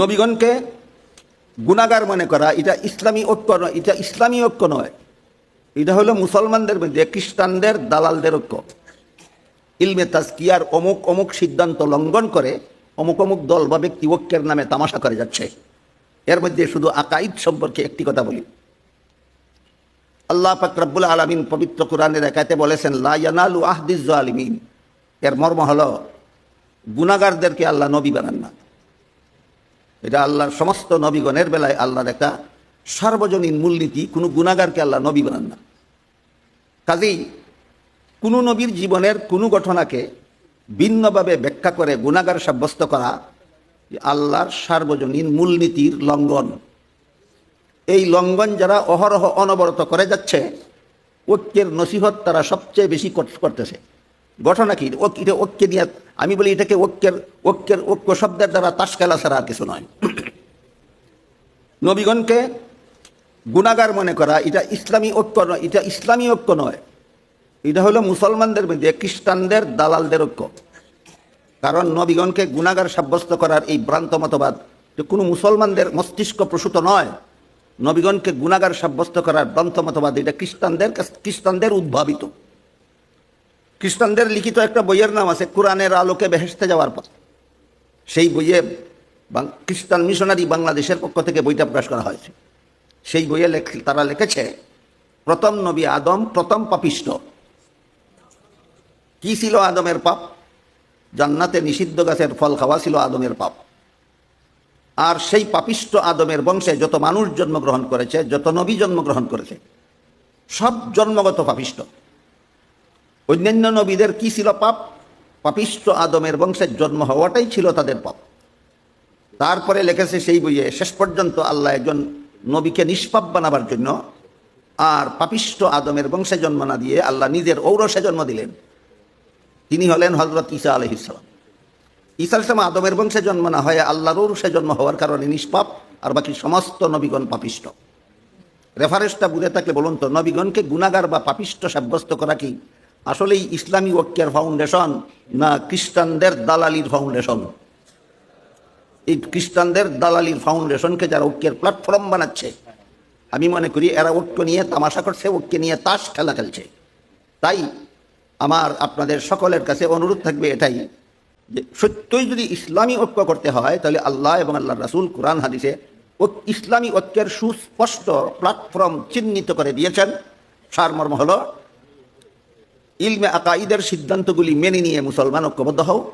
নবীগণকে গুণাগার মনে করা, এটা ইসলামী ঐক্য নয়, এটা ইসলামী ঐক্য নয়। এটা হলো মুসলমানদের মধ্যে, খ্রিস্টানদের, দালালদের ঐক্য। ইলমে তাজকিয়ার অমুক অমুক সিদ্ধান্ত লঙ্ঘন করে অমুক অমুক দল বা ব্যক্তি ঐক্যের নামে তামাশা করে যাচ্ছে। এর মধ্যে শুধু আকাইদ সম্পর্কে একটি কথা বলি। আল্লাহ পাক রব্বুল আলমিন পবিত্র কোরআনের একাতে বলেছেন লাইয়ানালু আহদিজ আলিমিন এর মর্ম হল, গুণাগারদেরকে আল্লাহ নবী বানান না। এটা আল্লাহর সমস্ত নবীগণের বেলায় আল্লাহর একটা সার্বজনীন মূলনীতি, কোনো গুণাগারকে আল্লাহ নবী বানান না। কাজেই কোনো নবীর জীবনের কোনো ঘটনাকে ভিন্নভাবে ব্যাখ্যা করে গুণাগার সাব্যস্ত করা আল্লাহর সার্বজনীন মূলনীতির লঙ্ঘন। এই লঙ্ঘন যারা অহরহ অনবরত করে যাচ্ছে, ঐক্যের নসিহত তারা সবচেয়ে বেশি কর- করতেছে। ঘটনা কি? ঐক্যে নিয়ে আমি বলি, এটাকে ঐক্যের ঐক্যের, ঐক্য শব্দের দ্বারা তাস খেলা ছাড়া আর কিছু নয়। নবীগণকে গুণাগার মনে করা, এটা ইসলামী ঐক্য নয়, এটা ইসলামী ঐক্য নয়। এটা হলো মুসলমানদের মধ্যে, খ্রিস্টানদের, দালালদের ঐক্য। কারণ নবীগণকে গুণাগার সাব্যস্ত করার এই ভ্রান্ত মতবাদ কোনো মুসলমানদের মস্তিষ্ক প্রসূত নয়। নবীগণকে গুণাগার সাব্যস্ত করার ভ্রান্ত মতবাদ, এটা খ্রিস্টানদের খ্রিস্টানদের উদ্ভাবিত। খ্রিস্টানদের লিখিত একটা বইয়ের নাম আছে, কোরআনের আলোকে বেহেসতে যাওয়ার পথ। সেই বইয়ে খ্রিস্টান মিশনারি বাংলাদেশের পক্ষ থেকে বইটা প্রকাশ করা হয়েছে। সেই বইয়ে তারা লিখেছে, প্রথম নবী আদম, প্রথম পাপিষ্ট কি ছিল আদমের পাপ? জান্নাতে নিষিদ্ধ গাছের ফল খাওয়া ছিল আদমের পাপ। আর সেই পাপিষ্ট আদমের বংশে যত মানুষ জন্মগ্রহণ করেছে, যত নবী জন্মগ্রহণ করেছে, সব জন্মগত পাপিষ্ট অন্যান্য নবীদের কি ছিল পাপ? পাপিষ্ট আদমের বংশের জন্ম হওয়াটাই ছিল তাদের পাপ। তারপরে লেখেছে সেই বইয়ে, শেষ পর্যন্ত আল্লাহ একজন নবীকে নিষ্পাপ বানাবার জন্য আর পাপিষ্ট আদমের বংশে জন্ম না দিয়ে আল্লাহ নিজের ঔরসে জন্ম দিলেন। তিনি হলেন হজরত ঈসা আলহিসাম ঈসা ইসলাম আদমের বংশে জন্ম না হয়ে আল্লাহর ঔরসে জন্ম হওয়ার কারণে নিষ্পাপ আর বাকি সমস্ত নবীগণ পাপিষ্ট রেফারেন্সটা বুঝে থাকলে বলুন তো, নবীগণকে গুণাগার বা পাপিষ্ট সাব্যস্ত করা কি আসলেই ইসলামী ঐক্যের ফাউন্ডেশন না খ্রিস্টানদের দালালির ফাউন্ডেশন? এই খ্রিস্টানদের দালালির ফাউন্ডেশনকে যারা ঐক্যের প্ল্যাটফর্ম বানাচ্ছে, আমি মনে করি এরা ঐক্য নিয়ে তামাশা করছে ঐক্য নিয়ে তাস খেলা খেলছে। তাই আমার আপনাদের সকলের কাছে অনুরোধ থাকবে এটাই যে, সত্যই যদি ইসলামী ঐক্য করতে হয়, তাহলে আল্লাহ এবং আল্লাহ রাসুল কোরআন হাদিসে ইসলামী ঐক্যের সুস্পষ্ট প্ল্যাটফর্ম চিহ্নিত করে দিয়েছেন। সারমর্ম হলো ইলমে আকাইদের সিদ্ধান্তগুলি মেনে নিয়ে মুসলমান ঐক্যবদ্ধ হও।